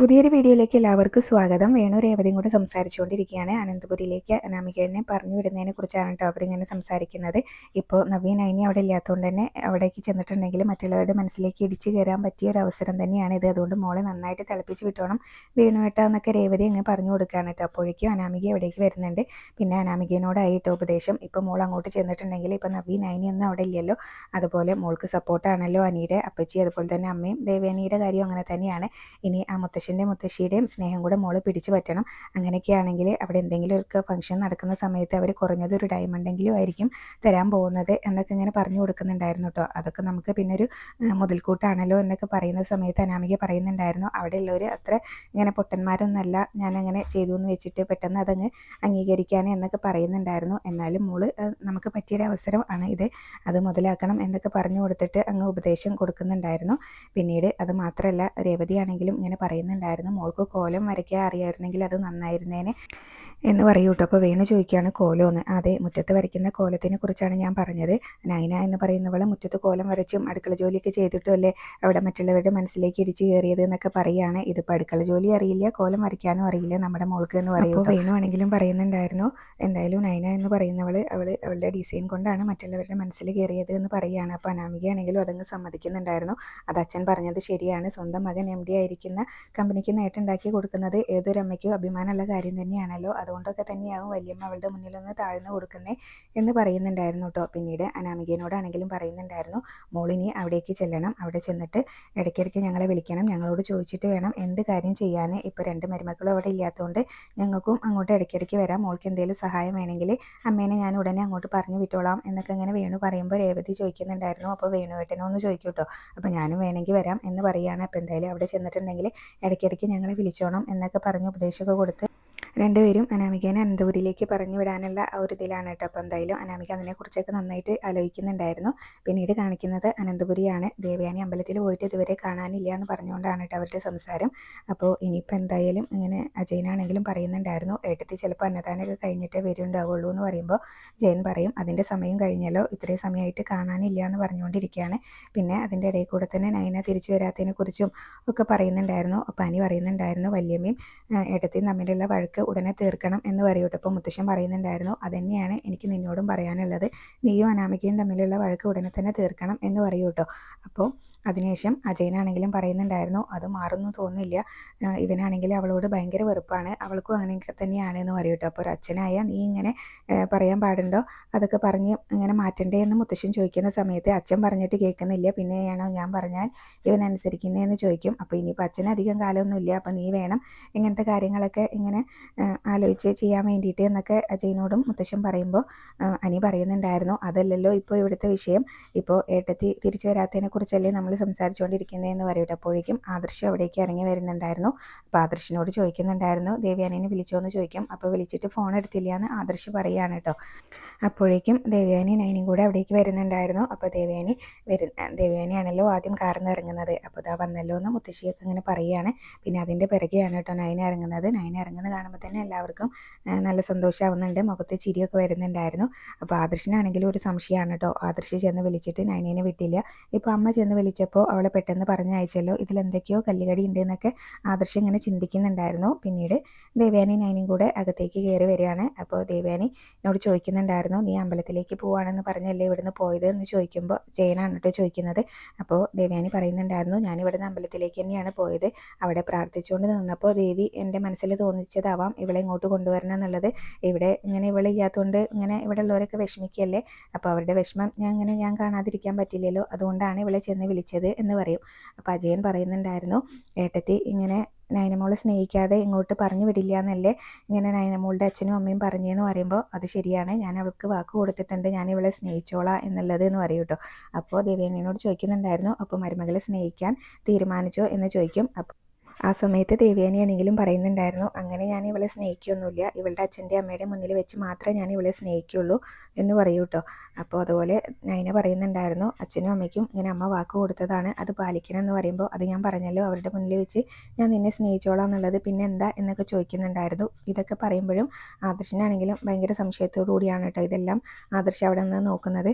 പുതിയൊരു വീഡിയോയിലേക്ക് എല്ലാവർക്കും സ്വാഗതം. വേണു രേവതിയും കൂടെ സംസാരിച്ചുകൊണ്ടിരിക്കുകയാണ്. അനന്തപുരിയിലേക്ക് അനാമികനെ പറഞ്ഞു വിടുന്നതിനെ കുറിച്ചാണ് കേട്ടോ അവരിങ്ങനെ സംസാരിക്കുന്നത്. ഇപ്പോൾ നവീൻ അയിനി അവിടെ ഇല്ലാത്തതുകൊണ്ട് തന്നെ അവിടേക്ക് ചെന്നിട്ടുണ്ടെങ്കിൽ മറ്റുള്ളവരുടെ മനസ്സിലേക്ക് ഇടിച്ചു കയറാൻ പറ്റിയ ഒരു അവസരം തന്നെയാണ് ഇത്. അതുകൊണ്ട് മോളെ നന്നായിട്ട് തിളപ്പിച്ച് വിട്ടോണം. വേണുവേട്ട എന്നൊക്കെ രേവതി അങ്ങ് പറഞ്ഞു കൊടുക്കുകയാണ് കേട്ടോ. അപ്പോഴേക്കും അനാമിക അവിടേക്ക് വരുന്നുണ്ട്. പിന്നെ അനാമികനോടായി കേട്ടോ ഉപദേശം. ഇപ്പോൾ മോൾ അങ്ങോട്ട് ചെന്നിട്ടുണ്ടെങ്കിൽ ഇപ്പോൾ നവീൻ അയിനി ഒന്നും അവിടെ ഇല്ലല്ലോ. അതുപോലെ മോൾക്ക് സപ്പോർട്ടാണല്ലോ അനിയുടെ അപ്പച്ചി അതുപോലെ തന്നെ അമ്മയും ദേവേനിയുടെ കാര്യം അങ്ങനെ തന്നെയാണ്. ഇനി ആ മുത്തശ്ശി മുത്തശ്ശന്റെ മുത്തശ്ശിയുടെയും സ്നേഹം കൂടെ മോൾ പിടിച്ചു പറ്റണം. അങ്ങനെയൊക്കെയാണെങ്കിൽ അവിടെ എന്തെങ്കിലും ഒരു ഫംഗ്ഷൻ നടക്കുന്ന സമയത്ത് അവർ കുറഞ്ഞത് ഒരു ഡയമണ്ടെങ്കിലും ആയിരിക്കും തരാൻ പോകുന്നത് എന്നൊക്കെ ഇങ്ങനെ പറഞ്ഞു കൊടുക്കുന്നുണ്ടായിരുന്നു കേട്ടോ. അതൊക്കെ നമുക്ക് പിന്നെ ഒരു മുതൽക്കൂട്ടാണല്ലോ എന്നൊക്കെ പറയുന്ന സമയത്ത് അനാമിക പറയുന്നുണ്ടായിരുന്നു. അവിടെ ഉള്ളവർ അത്ര ഇങ്ങനെ പൊട്ടന്മാരൊന്നല്ല ഞാൻ അങ്ങനെ ചെയ്തു എന്ന് വെച്ചിട്ട് പെട്ടെന്ന് അതങ്ങ് അംഗീകരിക്കാൻ എന്നൊക്കെ പറയുന്നുണ്ടായിരുന്നു. എന്നാലും മോൾ നമുക്ക് പറ്റിയൊരു അവസരം ആണ് ഇത്. അത് മുതലാക്കണം എന്നൊക്കെ പറഞ്ഞു കൊടുത്തിട്ട് അങ്ങ് ഉപദേശം കൊടുക്കുന്നുണ്ടായിരുന്നു. പിന്നീട് അത് മാത്രമല്ല രേവതിയാണെങ്കിലും ഇങ്ങനെ പറയുന്നുണ്ട് ഉണ്ടായിരുന്നു. മോൾക്ക് കോലം വരയ്ക്കാൻ അറിയായിരുന്നെങ്കിൽ അത് നന്നായിരുന്നേനെ. എന്ന് പറയൂ കേട്ടോ അപ്പോൾ വേണു ചോദിക്കുകയാണ് കോലമെന്ന്. അതെ മുറ്റത്ത് വരയ്ക്കുന്ന കോലത്തിനെ കുറിച്ചാണ് ഞാൻ പറഞ്ഞത്. നൈന എന്ന് പറയുന്നവളെ മുറ്റത്ത് കോലം വരച്ചും അടുക്കള ജോലിയൊക്കെ ചെയ്തിട്ടും അല്ലേ? അവിടെ മറ്റുള്ളവരുടെ മനസ്സിലേക്ക് ഇടിച്ചു കയറിയത് എന്നൊക്കെ പറയുകയാണ്. ഇതിപ്പോൾ അടുക്കള ജോലി അറിയില്ല കോലം വരയ്ക്കാനും അറിയില്ല നമ്മുടെ മോൾക്ക് എന്ന് പറയുമ്പോൾ വേണു ആണെങ്കിലും പറയുന്നുണ്ടായിരുന്നു. എന്തായാലും നൈന എന്ന് പറയുന്നവൾ അവൾ അവളുടെ ഡിസൈൻ കൊണ്ടാണ് മറ്റുള്ളവരുടെ മനസ്സിൽ കയറിയത് എന്ന് പറയുകയാണ്. അപ്പോൾ അനാമികയാണെങ്കിലും അതങ്ങ് സമ്മതിക്കുന്നുണ്ടായിരുന്നു. അത് അച്ഛൻ പറഞ്ഞത് ശരിയാണ്. സ്വന്തം മകൻ എം ഡി ആയിരിക്കുന്ന കമ്പനിക്ക് നേട്ടുണ്ടാക്കി കൊടുക്കുന്നത് ഏതൊരമ്മയ്ക്കും അഭിമാനമുള്ള കാര്യം തന്നെയാണല്ലോ. അത് അതുകൊണ്ടൊക്കെ തന്നെയാവും വല്യമ്മ അവളുടെ മുന്നിലൊന്ന് താഴ്ന്നു കൊടുക്കുന്നേ എന്ന് പറയുന്നുണ്ടായിരുന്നു കേട്ടോ. പിന്നീട് അനാമികേനോടാണെങ്കിലും പറയുന്നുണ്ടായിരുന്നു മോളിനി അവിടേക്ക് ചെല്ലണം അവിടെ ചെന്നിട്ട് ഇടയ്ക്കിടയ്ക്ക് ഞങ്ങളെ വിളിക്കണം ഞങ്ങളോട് ചോദിച്ചിട്ട് വേണം എന്ത് കാര്യം ചെയ്യാൻ ഇപ്പോൾ രണ്ട് മരുമക്കളും അവിടെ ഇല്ലാത്തതുകൊണ്ട് ഞങ്ങൾക്കും അങ്ങോട്ട് ഇടയ്ക്കിടയ്ക്ക് വരാം. മോൾക്ക് എന്തെങ്കിലും സഹായം വേണമെങ്കിൽ അമ്മേനെ ഞാൻ ഉടനെ അങ്ങോട്ട് പറഞ്ഞു വിട്ടോളാം എന്നൊക്കെ ഇങ്ങനെ വേണു പറയുമ്പോൾ രേവതി ചോദിക്കുന്നുണ്ടായിരുന്നു. അപ്പോൾ വേണുവേട്ടനോ ഒന്ന് ചോദിക്കും കേട്ടോ അപ്പോൾ ഞാനും വേണമെങ്കിൽ വരാം എന്ന് പറയുകയാണ്. അപ്പോൾ എന്തായാലും അവിടെ ചെന്നിട്ടുണ്ടെങ്കിൽ ഇടയ്ക്കിടയ്ക്ക് ഞങ്ങളെ വിളിച്ചോണം എന്നൊക്കെ പറഞ്ഞ് ഉപദേശമൊക്കെ കൊടുത്ത് രണ്ടുപേരും അനാമികേനെ അനന്തപുരിയിലേക്ക് പറഞ്ഞു വിടാനുള്ള ആ ഒരു ഇതിലാണ് കേട്ടോ. അപ്പോൾ എന്തായാലും അനാമിക അതിനെക്കുറിച്ചൊക്കെ നന്നായിട്ട് ആലോചിക്കുന്നുണ്ടായിരുന്നു. പിന്നീട് കാണിക്കുന്നത് അനന്തപുരിയാണ്. ദേവയാനി അമ്പലത്തിൽ പോയിട്ട് ഇതുവരെ കാണാനില്ല എന്ന് പറഞ്ഞുകൊണ്ടാണ് കേട്ടോ അവരുടെ സംസാരം. അപ്പോൾ ഇനിയിപ്പോൾ എന്തായാലും ഇങ്ങനെ അജയനാണെങ്കിലും പറയുന്നുണ്ടായിരുന്നു. ഏട്ടത്തി ചിലപ്പോൾ അന്നദാനമൊക്കെ കഴിഞ്ഞിട്ടേ വരുന്നുണ്ടാവുള്ളൂ എന്ന് പറയുമ്പോൾ ജയൻ പറയും അതിന്റെ സമയം കഴിഞ്ഞല്ലോ ഇത്രയും സമയമായിട്ട് കാണാനില്ല എന്ന് പറഞ്ഞുകൊണ്ടിരിക്കുകയാണ്. പിന്നെ അതിന്റെ ഇടയിൽ കൂടെ തന്നെ നയന തിരിച്ചു വരാത്തതിനെക്കുറിച്ചും ഒക്കെ പറയുന്നുണ്ടായിരുന്നു. അപ്പോൾ അനി പറയുന്നുണ്ടായിരുന്നു വല്യമ്മയും ഏട്ടത്തിയും തമ്മിലുള്ള വഴക്ക് ഉടനെ തീർക്കണം എന്ന് പറയൂട്ടോ അപ്പോൾ മുത്തശ്ശൻ പറയുന്നുണ്ടായിരുന്നു. അതുതന്നെയാണ് എനിക്ക് നിന്നോടും പറയാനുള്ളത്. നീയും അനാമികയും തമ്മിലുള്ള വഴക്ക് ഉടനെ തന്നെ തീർക്കണം എന്ന് പറയൂട്ടോ അപ്പോൾ അതിനുശേഷം അജയനാണെങ്കിലും പറയുന്നുണ്ടായിരുന്നു അത് മാറുന്നു തോന്നില്ല ഇവനാണെങ്കിൽ അവളോട് ഭയങ്കര വെറുപ്പാണ്. അവൾക്കും അങ്ങനെയൊക്കെ തന്നെയാണ് എന്ന് പറയും കേട്ടോ. അപ്പോൾ ഒരു അച്ഛനായ നീ ഇങ്ങനെ പറയാൻ പാടുണ്ടോ? അതൊക്കെ പറഞ്ഞ് ഇങ്ങനെ മാറ്റണ്ടേ എന്ന് മുത്തശ്ശൻ ചോദിക്കുന്ന സമയത്ത് അച്ഛൻ പറഞ്ഞിട്ട് കേൾക്കുന്നില്ല. പിന്നെയാണോ ഞാൻ പറഞ്ഞാൽ ഇവൻ അനുസരിക്കുന്നതെന്ന് ചോദിക്കും. അപ്പോൾ ഇനിയിപ്പോൾ അച്ഛന് അധികം കാലമൊന്നുമില്ല. അപ്പോൾ നീ വേണം ഇങ്ങനത്തെ കാര്യങ്ങളൊക്കെ ഇങ്ങനെ ആലോചിച്ച് ചെയ്യാൻ വേണ്ടിയിട്ട് എന്നൊക്കെ അജയനോടും മുത്തശ്ശൻ പറയുമ്പോൾ അനി പറയുന്നുണ്ടായിരുന്നു. അതല്ലല്ലോ ഇപ്പോൾ ഇവിടുത്തെ വിഷയം. ഇപ്പോൾ ഏട്ടത്തി തിരിച്ചു വരാത്തതിനെ കുറിച്ചല്ലേ നമ്മൾ സംസാരിച്ചുകൊണ്ടിരിക്കുന്നതെന്ന് പറയട്ടെ അപ്പോഴേക്കും ആദർശം അവിടേക്ക് ഇറങ്ങി വരുന്നുണ്ടായിരുന്നു. അപ്പോൾ ആദർശിനോട് ചോദിക്കുന്നുണ്ടായിരുന്നു ദേവ്യാനിനെ വിളിച്ചോ എന്ന് ചോദിക്കും. അപ്പോൾ വിളിച്ചിട്ട് ഫോൺ എടുത്തില്ല എന്ന് ആദർശ് പറയുകയാണ് കേട്ടോ അപ്പോഴേക്കും ദേവ്യാനി നൈനും കൂടെ അവിടേക്ക് വരുന്നുണ്ടായിരുന്നു. അപ്പോൾ ദേവ്യാനി വരു ദേവ്യാനിയാണല്ലോ ആദ്യം കാർന്ന് ഇറങ്ങുന്നത്. അപ്പോൾ ഇതാ വന്നല്ലോ എന്ന് മുത്തശ്ശിയൊക്കെ ഇങ്ങനെ പറയുകയാണ് പിന്നെ അതിന്റെ പിറകെയാണ് കേട്ടോ നൈന ഇറങ്ങുന്നത്. നൈന ഇറങ്ങുന്നത് കാണുമ്പോൾ തന്നെ എല്ലാവർക്കും നല്ല സന്തോഷമാവുന്നുണ്ട് മുഖത്ത് ചിരിയൊക്കെ വരുന്നുണ്ടായിരുന്നു. അപ്പോൾ ആദർശനാണെങ്കിലും ഒരു സംശയമാണ് കേട്ടോ ആദർശ് ചെന്ന് വിളിച്ചിട്ട് നൈനേനെ വിട്ടില്ല. ഇപ്പോൾ അമ്മ ചെന്ന് വിളിച്ചപ്പോൾ അവളെ പെട്ടെന്ന് പറഞ്ഞയച്ചല്ലോ ഇതിലെന്തൊക്കെയോ കല്ലുകടി ഉണ്ട് എന്നൊക്കെ ആദർശ് ഇങ്ങനെ ചിന്തിക്കുന്നുണ്ടായിരുന്നു. പിന്നീട് ദേവയാനി നൈനും കൂടെ അകത്തേക്ക് കയറി വരികയാണ്. അപ്പോൾ ദേവയാനി എന്നോട് ചോദിക്കുന്നുണ്ടായിരുന്നു നീ അമ്പലത്തിലേക്ക് പോവാണെന്ന് പറഞ്ഞല്ലേ ഇവിടുന്ന് പോയത്? എന്ന് ചോദിക്കുമ്പോൾ ജയനാണ് കേട്ടോ ചോദിക്കുന്നത്. അപ്പോൾ ദേവയാനി പറയുന്നുണ്ടായിരുന്നു ഞാൻ ഇവിടുന്ന് അമ്പലത്തിലേക്ക് തന്നെയാണ് പോയത്. അവിടെ പ്രാർത്ഥിച്ചുകൊണ്ട് നിന്നപ്പോൾ ദേവി എന്റെ മനസ്സിൽ തോന്നിച്ചതാവാം. ഇവളെ ഇങ്ങോട്ട് കൊണ്ടുവരണം എന്നുള്ളത്. ഇവിടെ ഇങ്ങനെ ഇവളില്ലാത്തതുകൊണ്ട് ഇങ്ങനെ ഇവിടെ ഉള്ളവരൊക്കെ വിഷമിക്കുകയല്ലേ? അപ്പോൾ അവരുടെ വിഷമം ഞാൻ ഇങ്ങനെ ഞാൻ കാണാതിരിക്കാൻ പറ്റില്ലല്ലോ. അതുകൊണ്ടാണ് ഇവളെ ചെന്ന് വിളിച്ചത്. എന്ന് പറയും. അപ്പോൾ അജയൻ പറയുന്നുണ്ടായിരുന്നു ഏട്ടത്തി ഇങ്ങനെ നയനമോളെ സ്നേഹിക്കാതെ ഇങ്ങോട്ട് പറഞ്ഞു വിടില്ല എന്നല്ലേ ഇങ്ങനെ നയനമോളുടെ അച്ഛനും അമ്മയും പറഞ്ഞതെന്ന് പറയുമ്പോൾ അത് ശരിയാണ്. ഞാൻ അവൾക്ക് വാക്ക് കൊടുത്തിട്ടുണ്ട്. ഞാൻ ഇവളെ സ്നേഹിച്ചോളാം എന്നുള്ളത് എന്ന് പറയും കേട്ടോ അപ്പോൾ ദേവേനോട് ചോദിക്കുന്നുണ്ടായിരുന്നു അപ്പോൾ മരുമകളെ സ്നേഹിക്കാൻ തീരുമാനിച്ചോ? എന്ന് ചോദിക്കും. അപ്പോൾ ആ സമയത്ത് ദേവ്യാനിയാണെങ്കിലും പറയുന്നുണ്ടായിരുന്നു അങ്ങനെ ഞാൻ ഇവളെ സ്നേഹിക്കുകയൊന്നുമില്ല ഇവളുടെ അച്ഛന്റെ അമ്മയുടെ മുന്നിൽ വെച്ച് മാത്രമേ ഞാൻ ഇവളെ സ്നേഹിക്കുള്ളൂ എന്ന് പറയൂ കേട്ടോ അപ്പോൾ അതുപോലെ നൈന പറയുന്നുണ്ടായിരുന്നു അച്ഛനും അമ്മയ്ക്കും ഇങ്ങനെ അമ്മ വാക്ക് കൊടുത്തതാണ് അത് പാലിക്കണം എന്ന് പറയുമ്പോൾ അത് ഞാൻ പറഞ്ഞല്ലോ അവരുടെ മുന്നിൽ വെച്ച് ഞാൻ നിന്നെ സ്നേഹിച്ചോളാം എന്നുള്ളത് പിന്നെ എന്താ എന്നൊക്കെ ചോദിക്കുന്നുണ്ടായിരുന്നു. ഇതൊക്കെ പറയുമ്പോഴും ആദർശനാണെങ്കിലും ഭയങ്കര സംശയത്തോടു കൂടിയാണ് കേട്ടോ ഇതെല്ലാം ആദർശം അവിടെ നിന്ന് നോക്കുന്നത്.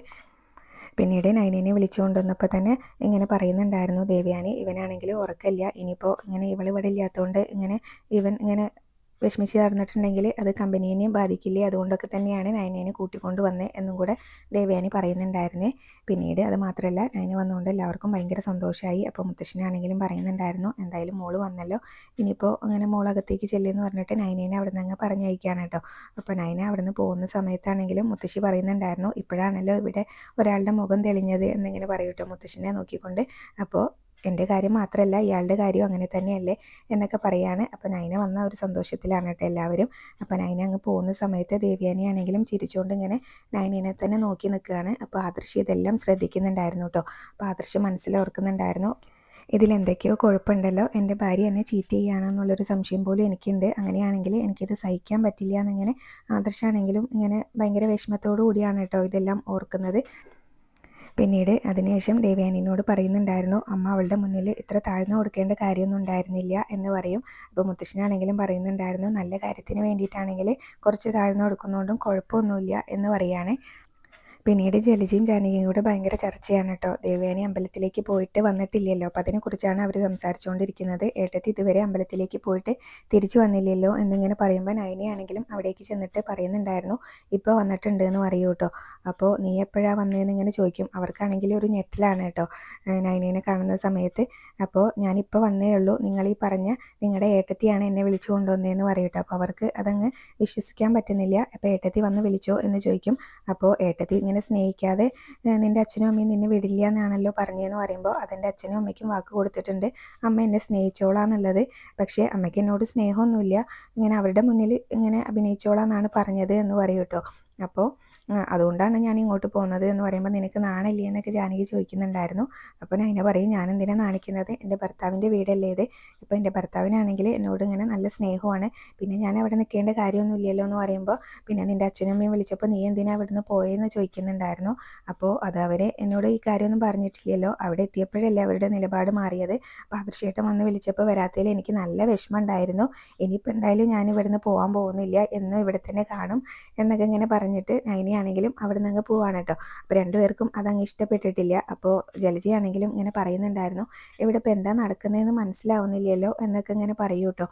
പിന്നീട് നൈനേനെ വിളിച്ചുകൊണ്ട് വന്നപ്പോൾ തന്നെ ഇങ്ങനെ പറയുന്നുണ്ടായിരുന്നു ദേവ്യാനി ഇവനാണെങ്കിൽ ഉറക്കമില്ല. ഇനിയിപ്പോൾ ഇങ്ങനെ ഇവൾ ഇവിടെ ഇല്ലാത്തതുകൊണ്ട് ഇങ്ങനെ ഇവൻ ഇങ്ങനെ വിഷമിച്ച് നടന്നിട്ടുണ്ടെങ്കിൽ അത് കമ്പനീനെയും ബാധിക്കില്ലേ? അതുകൊണ്ടൊക്കെ തന്നെയാണ് നയനേനെ കൂട്ടിക്കൊണ്ട് വന്നത് എന്നും കൂടെ ദേവയാനി പറയുന്നുണ്ടായിരുന്നേ. പിന്നീട് അത് മാത്രമല്ല നയന വന്നുകൊണ്ട് എല്ലാവർക്കും ഭയങ്കര സന്തോഷമായി അപ്പോൾ മുത്തശ്ശനാണെങ്കിലും പറയുന്നുണ്ടായിരുന്നു എന്തായാലും മോൾ വന്നല്ലോ. ഇനിയിപ്പോൾ അങ്ങനെ മോളകത്തേക്ക് ചെല്ലുമെന്ന് പറഞ്ഞിട്ട് നയനേനെ അവിടെ നിന്ന് അങ്ങ് പറഞ്ഞയക്കുകയാണ് കേട്ടോ. അപ്പോൾ നയന അവിടെ നിന്ന് പോകുന്ന സമയത്താണെങ്കിലും മുത്തശ്ശി പറയുന്നുണ്ടായിരുന്നു ഇപ്പോഴാണല്ലോ ഇവിടെ ഒരാളുടെ മുഖം തെളിഞ്ഞത് എന്നിങ്ങനെ പറയൂട്ടോ മുത്തശ്ശനെ നോക്കിക്കൊണ്ട്. അപ്പോൾ എന്റെ കാര്യം മാത്രമല്ല ഇയാളുടെ കാര്യം അങ്ങനെ തന്നെയല്ലേ എന്നൊക്കെ പറയാണ്. അപ്പം നൈന വന്ന ഒരു സന്തോഷത്തിലാണ് കേട്ടോ എല്ലാവരും. അപ്പം നൈന അങ്ങ് പോകുന്ന സമയത്ത് ദേവ്യാനിയാണെങ്കിലും ചിരിച്ചുകൊണ്ട് ഇങ്ങനെ നൈനയെ തന്നെ നോക്കി നിൽക്കുകയാണ്. അപ്പോൾ ആദർശി ഇതെല്ലാം ശ്രദ്ധിക്കുന്നുണ്ടായിരുന്നു കേട്ടോ. അപ്പോൾ ആദർശ് മനസ്സിലോർക്കുന്നുണ്ടായിരുന്നു ഇതിലെന്തൊക്കെയോ കുഴപ്പമുണ്ടല്ലോ. എന്റെ ഭാര്യ എന്നെ ചീറ്റ് ചെയ്യുകയാണെന്നുള്ളൊരു സംശയം പോലും എനിക്കുണ്ട്. അങ്ങനെയാണെങ്കിൽ എനിക്കിത് സഹിക്കാൻ പറ്റില്ല എന്നിങ്ങനെ ആദർശാണെങ്കിലും ഇങ്ങനെ ഭയങ്കര വിഷമത്തോടു കൂടിയാണ് കേട്ടോ ഇതെല്ലാം ഓർക്കുന്നത്. പിന്നീട് അതിനുശേഷം ദേവയാനിനോട് പറയുന്നുണ്ടായിരുന്നു അമ്മ അവളുടെ മുന്നിൽ ഇത്ര താഴ്ന്നു കൊടുക്കേണ്ട കാര്യമൊന്നും ഉണ്ടായിരുന്നില്ല എന്ന് പറയും. അപ്പോൾ മുത്തശ്ശനാണെങ്കിലും പറയുന്നുണ്ടായിരുന്നു നല്ല കാര്യത്തിന് വേണ്ടിയിട്ടാണെങ്കിൽ കുറച്ച് താഴ്ന്നു കൊടുക്കുന്നതുകൊണ്ടും കുഴപ്പമൊന്നുമില്ല എന്ന് പറയുകയാണ് പിന്നീട് ജലജയും ജാനകിയും കൂടെ ഭയങ്കര ചർച്ചയാണ് കേട്ടോ ദേവയാനി അമ്പലത്തിലേക്ക് പോയിട്ട് വന്നിട്ടില്ലല്ലോ. അപ്പം അതിനെക്കുറിച്ചാണ് അവർ സംസാരിച്ചുകൊണ്ടിരിക്കുന്നത് ഏട്ടത്തി ഇതുവരെ അമ്പലത്തിലേക്ക് പോയിട്ട് തിരിച്ചു വന്നില്ലല്ലോ എന്നിങ്ങനെ പറയുമ്പോൾ നയനയാണെങ്കിലും അവിടേക്ക് ചെന്നിട്ട് പറയുന്നുണ്ടായിരുന്നു. ഇപ്പോൾ വന്നിട്ടുണ്ട് എന്ന് പറയൂ കേട്ടോ അപ്പോൾ നീ എപ്പോഴാണ് വന്നതെന്ന് ഇങ്ങനെ ചോദിക്കും. അവർക്കാണെങ്കിൽ ഒരു ഞെട്ടിലാണ് കേട്ടോ നയനേനെ കാണുന്ന സമയത്ത്. അപ്പോൾ ഞാനിപ്പോൾ വന്നേ ഉള്ളൂ. നിങ്ങൾ ഈ പറഞ്ഞ നിങ്ങളുടെ ഏട്ടത്തിയാണ് എന്നെ വിളിച്ചു കൊണ്ടുവന്നതെന്ന് പറയും കേട്ടോ അപ്പോൾ അവർക്ക് അതങ്ങ് വിശ്വസിക്കാൻ പറ്റുന്നില്ല. അപ്പോൾ ഏട്ടത്തി വന്ന് വിളിച്ചോ എന്ന് ചോദിക്കും. അപ്പോൾ ഏട്ടത്തി ഇങ്ങനെ നിന്നെ സ്നേഹിക്കാതെ നിന്റെ അച്ഛനും അമ്മയും നിന്നെ വിടില്ല എന്നാണല്ലോ പറഞ്ഞതെന്ന് പറയുമ്പോൾ അതെന്റെ അച്ഛനും അമ്മയ്ക്കും വാക്ക് കൊടുത്തിട്ടുണ്ട്. അമ്മ എന്നെ സ്നേഹിച്ചോളാന്നുള്ളത്. പക്ഷേ അമ്മയ്ക്ക് എന്നോട് സ്നേഹമൊന്നുമില്ല. ഇങ്ങനെ അവരുടെ മുന്നിൽ ഇങ്ങനെ അഭിനയിച്ചോളാം എന്നാണ് പറഞ്ഞത് എന്ന് പറയും അപ്പോൾ അതുകൊണ്ടാണ് ഞാൻ ഇങ്ങോട്ട് പോകുന്നത് എന്ന് പറയുമ്പോൾ നിനക്ക് നാണല്ലേ എന്നൊക്കെ ജാനകി ചോദിക്കുന്നുണ്ടായിരുന്നു. അപ്പോൾ ഞാൻ പറയും ഞാൻ എന്തിനാണ് നാണിക്കുന്നത്? എന്റെ ഭർത്താവിന്റെ വീടല്ലേ ഇത്? ഇപ്പോൾ എന്റെ ഭർത്താവിനാണെങ്കിൽ എന്നോട് ഇങ്ങനെ നല്ല സ്നേഹമാണ്. പിന്നെ ഞാൻ അവിടെ നിൽക്കേണ്ട കാര്യമൊന്നുമില്ലല്ലോ എന്ന് പറയുമ്പോൾ പിന്നെ നിന്റെ അച്ഛനും അമ്മയും വിളിച്ചപ്പോൾ നീ എന്തിനാ നിന്ന് പോയെന്ന് ചോദിക്കുന്നുണ്ടായിരുന്നു. അപ്പോൾ അത് അവരെ എന്നോട് ഈ കാര്യമൊന്നും പറഞ്ഞിട്ടില്ലല്ലോ. അവിടെ എത്തിയപ്പോഴല്ലേ അവരുടെ നിലപാട് മാറിയത്. അപ്പോൾ ആദർശേട്ടൻ വന്ന് വിളിച്ചപ്പോൾ വരാത്തതിൽ എനിക്ക് നല്ല വിഷമം ഉണ്ടായിരുന്നു ഇനിയിപ്പോൾ എന്തായാലും ഞാൻ ഇവിടുന്ന് പോകാൻ പോകുന്നില്ല. എന്നും ഇവിടെ തന്നെ കാണും എന്നൊക്കെ ഇങ്ങനെ പറഞ്ഞിട്ട് നൈനി ആണെങ്കിലും അവിടെ നിന്ന് പോവാണ് കേട്ടോ. അപ്പോൾ രണ്ടുപേർക്കും അതങ്ങ് ഇഷ്ടപ്പെട്ടിട്ടില്ല. അപ്പോൾ ജലജയാണെങ്കിലും ഇങ്ങനെ പറയുന്നുണ്ടായിരുന്നു. ഇവിടെ ഇപ്പോൾ എന്താ നടക്കുന്നതെന്ന് മനസ്സിലാവുന്നില്ലല്ലോ എന്നൊക്കെ ഇങ്ങനെ പറയൂ കേട്ടോ.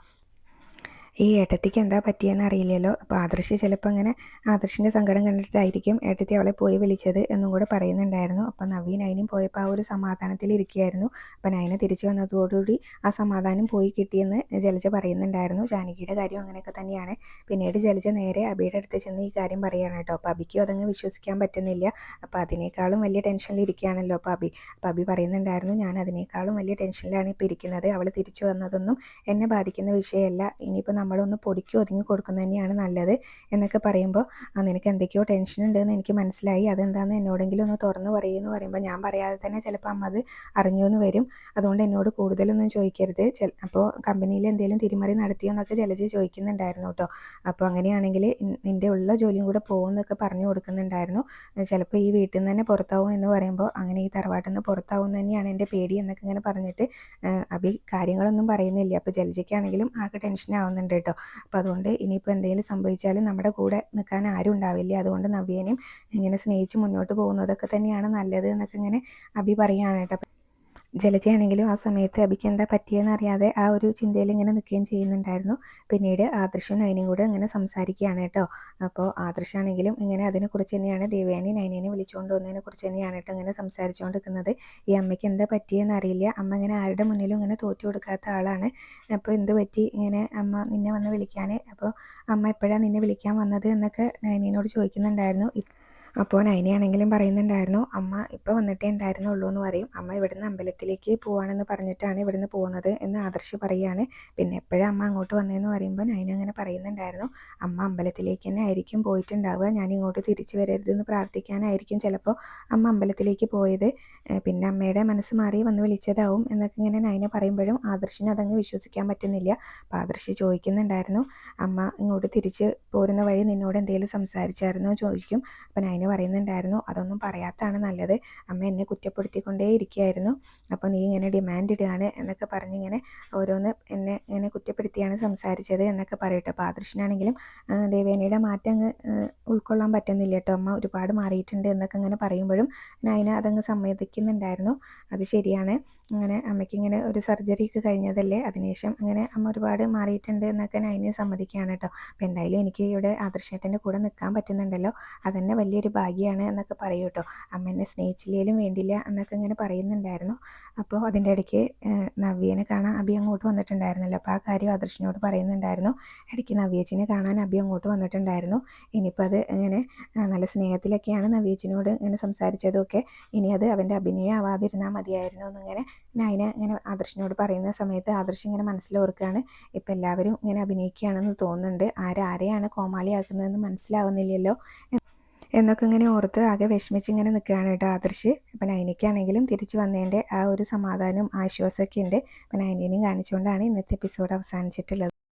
ഈ ഏട്ടത്തിക്ക് എന്താ പറ്റിയെന്ന് അറിയില്ലല്ലോ. അപ്പോൾ ആദർശ് ചിലപ്പോൾ ഇങ്ങനെ ആദർശിന്റെ സങ്കടം കണ്ടിട്ടായിരിക്കും ഏട്ടത്തി അവളെ പോയി വിളിച്ചത് എന്നും കൂടെ പറയുന്നുണ്ടായിരുന്നു. അപ്പോൾ നവീൻ അതിനും പോയപ്പോൾ ആ ഒരു സമാധാനത്തിൽ ഇരിക്കുകയായിരുന്നു. അപ്പോൾ നയന തിരിച്ചു വന്നതോടുകൂടി ആ സമാധാനം പോയി കിട്ടിയെന്ന് ജലജ പറയുന്നുണ്ടായിരുന്നു. ജാനകിയുടെ കാര്യം അങ്ങനെയൊക്കെ തന്നെയാണ്. പിന്നീട് ജലജ നേരെ അബിയുടെ അടുത്ത് ചെന്ന് ഈ കാര്യം പറയുകയാണ് കേട്ടോ. അപ്പോൾ അബിക്കും അതങ്ങ് വിശ്വസിക്കാൻ പറ്റുന്നില്ല. അപ്പോൾ അതിനേക്കാളും വലിയ ടെൻഷനിൽ ഇരിക്കുകയാണല്ലോ അപ്പോൾ അബി. അപ്പോൾ അബി പറയുന്നുണ്ടായിരുന്നു ഞാൻ അതിനേക്കാളും വലിയ ടെൻഷനിലാണ് ഇപ്പോൾ ഇരിക്കുന്നത്. അവൾ തിരിച്ചു വന്നതൊന്നും എന്നെ ബാധിക്കുന്ന വിഷയമല്ല. ഇനിയിപ്പോൾ നമ്മളൊന്ന് പൊടിക്ക് ഒതുങ്ങി കൊടുക്കുന്നത് തന്നെയാണ് നല്ലത് എന്നൊക്കെ പറയുമ്പോൾ നിനക്ക് എന്തൊക്കെയോ ടെൻഷൻ ഉണ്ടെന്ന് എനിക്ക് മനസ്സിലായി. അതെന്താണെന്ന് എന്നോടെങ്കിലും ഒന്ന് തുറന്നു പറയുമെന്ന് പറയുമ്പോൾ ഞാൻ പറയാതെ തന്നെ ചിലപ്പോൾ അമ്മ അത് അറിഞ്ഞു എന്ന് വരും. അതുകൊണ്ട് എന്നോട് കൂടുതലൊന്നും ചോദിക്കരുത്. അപ്പോൾ കമ്പനിയിൽ എന്തെങ്കിലും തിരിമറി നടത്തിയെന്നൊക്കെ ജലജി ചോദിക്കുന്നുണ്ടായിരുന്നു കേട്ടോ അപ്പോൾ അങ്ങനെയാണെങ്കിൽ നിന്റെ ഉള്ള ജോലിയും കൂടെ പോകുമെന്നൊക്കെ പറഞ്ഞു കൊടുക്കുന്നുണ്ടായിരുന്നു. ചിലപ്പോൾ ഈ വീട്ടിൽ നിന്ന് തന്നെ പുറത്താവും എന്ന് പറയുമ്പോൾ അങ്ങനെ ഈ തറവാട്ടിൽ നിന്ന് പുറത്താവും തന്നെയാണ് എന്റെ പേടി എന്നൊക്കെ ഇങ്ങനെ പറഞ്ഞിട്ട് അഭി കാര്യങ്ങളൊന്നും പറയുന്നില്ല. അപ്പോൾ ജലജയ്ക്കാണെങ്കിലും ആകെ ടെൻഷൻ ആവുന്നുണ്ട്. കേട്ടോ. അപ്പോൾ അതുകൊണ്ട് ഇനിയിപ്പോൾ എന്തെങ്കിലും സംഭവിച്ചാലും നമ്മുടെ കൂടെ നിൽക്കാൻ ആരും ഉണ്ടാവില്ല. അതുകൊണ്ട് നവ്യേനെയും ഇങ്ങനെ സ്നേഹിച്ച് മുന്നോട്ട് പോകുന്നതൊക്കെ തന്നെയാണ് നല്ലത് എന്നൊക്കെ ഇങ്ങനെ അഭി പറയുകയാണ് കേട്ടോ. ജലജയാണെങ്കിലും ആ സമയത്ത് അബിക്ക് എന്താ പറ്റിയെന്ന് അറിയാതെ ആ ഒരു ചിന്തയിൽ ഇങ്ങനെ നിൽക്കുകയും ചെയ്യുന്നുണ്ടായിരുന്നു. പിന്നീട് ആദർശും നൈനയും കൂടെ ഇങ്ങനെ സംസാരിക്കുകയാണ് കേട്ടോ. അപ്പോൾ ആദർശാണെങ്കിലും ഇങ്ങനെ അതിനെക്കുറിച്ച് തന്നെയാണ് ദേവയാനി നൈനേനെ വിളിച്ചുകൊണ്ട് വന്നതിനെ കുറിച്ച് തന്നെയാണ് കേട്ടോ ഇങ്ങനെ സംസാരിച്ചുകൊണ്ടിരിക്കുന്നത്. ഈ അമ്മയ്ക്ക് എന്താ പറ്റിയെന്ന് അറിയില്ല. അമ്മ ഇങ്ങനെ ആരുടെ മുന്നിലും ഇങ്ങനെ തോറ്റു കൊടുക്കാത്ത ആളാണ്. അപ്പോൾ എന്ത് പറ്റി ഇങ്ങനെ അമ്മ നിന്നെ വന്ന് വിളിക്കാൻ അപ്പോൾ അമ്മ എപ്പോഴാണ് നിന്നെ വിളിക്കാൻ വന്നത് എന്നൊക്കെ നൈനേനോട് ചോദിക്കുന്നുണ്ടായിരുന്നു. അപ്പോൾ നൈനയാണെങ്കിലും പറയുന്നുണ്ടായിരുന്നു അമ്മ ഇപ്പോൾ വന്നിട്ടേ ഉണ്ടായിരുന്നുള്ളൂ എന്ന് പറയും. അമ്മ ഇവിടുന്ന് അമ്പലത്തിലേക്ക് പോവാണെന്ന് പറഞ്ഞിട്ടാണ് ഇവിടുന്ന് പോകുന്നത് എന്ന് ആദർശ് പറയുകയാണ്. പിന്നെ എപ്പോഴും അമ്മ അങ്ങോട്ട് വന്നതെന്ന് പറയുമ്പോൾ നൈന അങ്ങനെ പറയുന്നുണ്ടായിരുന്നു. അമ്മ അമ്പലത്തിലേക്ക് തന്നെ ആയിരിക്കും പോയിട്ടുണ്ടാവുക. ഞാൻ ഇങ്ങോട്ട് തിരിച്ചു വരരുതെന്ന് പ്രാർത്ഥിക്കാനായിരിക്കും ചിലപ്പോൾ അമ്മ അമ്പലത്തിലേക്ക് പോയത്. പിന്നെ അമ്മയുടെ മനസ്സ് മാറി വന്ന് വിളിച്ചതാവും എന്നൊക്കെ ഇങ്ങനെ നൈന പറയുമ്പോഴും ആദർശിന് അതങ്ങ് വിശ്വസിക്കാൻ പറ്റുന്നില്ല. അപ്പോൾ ആദർശ് ചോദിക്കുന്നുണ്ടായിരുന്നു അമ്മ ഇങ്ങോട്ട് തിരിച്ച് പോരുന്ന വഴി നിന്നോട് എന്തെങ്കിലും സംസാരിച്ചായിരുന്നോ? ചോദിക്കും. അപ്പം നൈന നൈന പറയുന്നുണ്ടായിരുന്നു. അതൊന്നും പറയാത്തതാണ് നല്ലത്. അമ്മ എന്നെ കുറ്റപ്പെടുത്തിക്കൊണ്ടേ ഇരിക്കുകയായിരുന്നു. അപ്പോൾ നീ ഇങ്ങനെ ഡിമാൻഡ് ഇടുകയാണ് എന്നൊക്കെ പറഞ്ഞിങ്ങനെ ഓരോന്ന് എന്നെ ഇങ്ങനെ കുറ്റപ്പെടുത്തിയാണ് സംസാരിച്ചത് എന്നൊക്കെ പറയട്ടെ. അപ്പോൾ ആദർശനാണെങ്കിലും ദേവേനയുടെ മാറ്റം അങ്ങ് ഉൾക്കൊള്ളാൻ പറ്റുന്നില്ല കേട്ടോ. അമ്മ ഒരുപാട് മാറിയിട്ടുണ്ട് എന്നൊക്കെ ഇങ്ങനെ പറയുമ്പോഴും നൈന അതങ്ങ് സമ്മതിക്കുന്നുണ്ടായിരുന്നു. അത് ശരിയാണ്. അങ്ങനെ അമ്മയ്ക്ക് ഇങ്ങനെ ഒരു സർജറി ഒക്കെ കഴിഞ്ഞതല്ലേ? അതിനുശേഷം അങ്ങനെ അമ്മ ഒരുപാട് മാറിയിട്ടുണ്ട് എന്നൊക്കെ നൈനെ സമ്മതിക്കുകയാണ് കേട്ടോ. അപ്പോൾ എന്തായാലും എനിക്ക് ഇവിടെ ആദർശേട്ടന്റെ കൂടെ നിൽക്കാൻ പറ്റുന്നുണ്ടല്ലോ. അതന്നെ വലിയൊരു ഭാഗ്യമാണ് എന്നൊക്കെ പറയും കേട്ടോ അമ്മ എന്നെ സ്നേഹിച്ചില്ലേലും വേണ്ടില്ല എന്നൊക്കെ ഇങ്ങനെ പറയുന്നുണ്ടായിരുന്നു. അപ്പോൾ അതിന്റെ ഇടയ്ക്ക് നവ്യനെ കാണാൻ അബി അങ്ങോട്ട് വന്നിട്ടുണ്ടായിരുന്നല്ലോ. അപ്പോൾ ആ കാര്യം ആദർശിനോട് പറയുന്നുണ്ടായിരുന്നു. ഇടയ്ക്ക് നവ്യേച്ചിനെ കാണാൻ അബി അങ്ങോട്ട് വന്നിട്ടുണ്ടായിരുന്നു. ഇനിയിപ്പോൾ അത് ഇങ്ങനെ നല്ല സ്നേഹത്തിലൊക്കെയാണ് നവ്യേച്ചിനോട് ഇങ്ങനെ സംസാരിച്ചതൊക്കെ. ഇനി അത് അവന്റെ അഭിനയം ആവാതിരുന്നാൽ മതിയായിരുന്നു എന്നിങ്ങനെ നൈന ഇങ്ങനെ ആദർശിനോട് പറയുന്ന സമയത്ത് ആദർശ് ഇങ്ങനെ മനസ്സിലോർക്കുകയാണ് ഇപ്പം എല്ലാവരും ഇങ്ങനെ അഭിനയിക്കുകയാണെന്ന് തോന്നുന്നുണ്ട്. ആരാരെയാണ് കോമാളിയാക്കുന്നതെന്ന് മനസ്സിലാവുന്നില്ലല്ലോ. എന്നൊക്കെ ഇങ്ങനെ ഓർത്ത് ആകെ വിഷമിച്ച് ഇങ്ങനെ നിൽക്കുകയാണ് കേട്ടോ ആദർശ്. അപ്പം നൈനയ്ക്കാണെങ്കിലും തിരിച്ചു വന്നതിന്റെ ആ ഒരു സമാധാനവും ആശ്വാസമൊക്കെ ഉണ്ട്. അപ്പം നൈനിനെയും കാണിച്ചുകൊണ്ടാണ് ഇന്നത്തെ എപ്പിസോഡ് അവസാനിച്ചിട്ടുള്ളത്.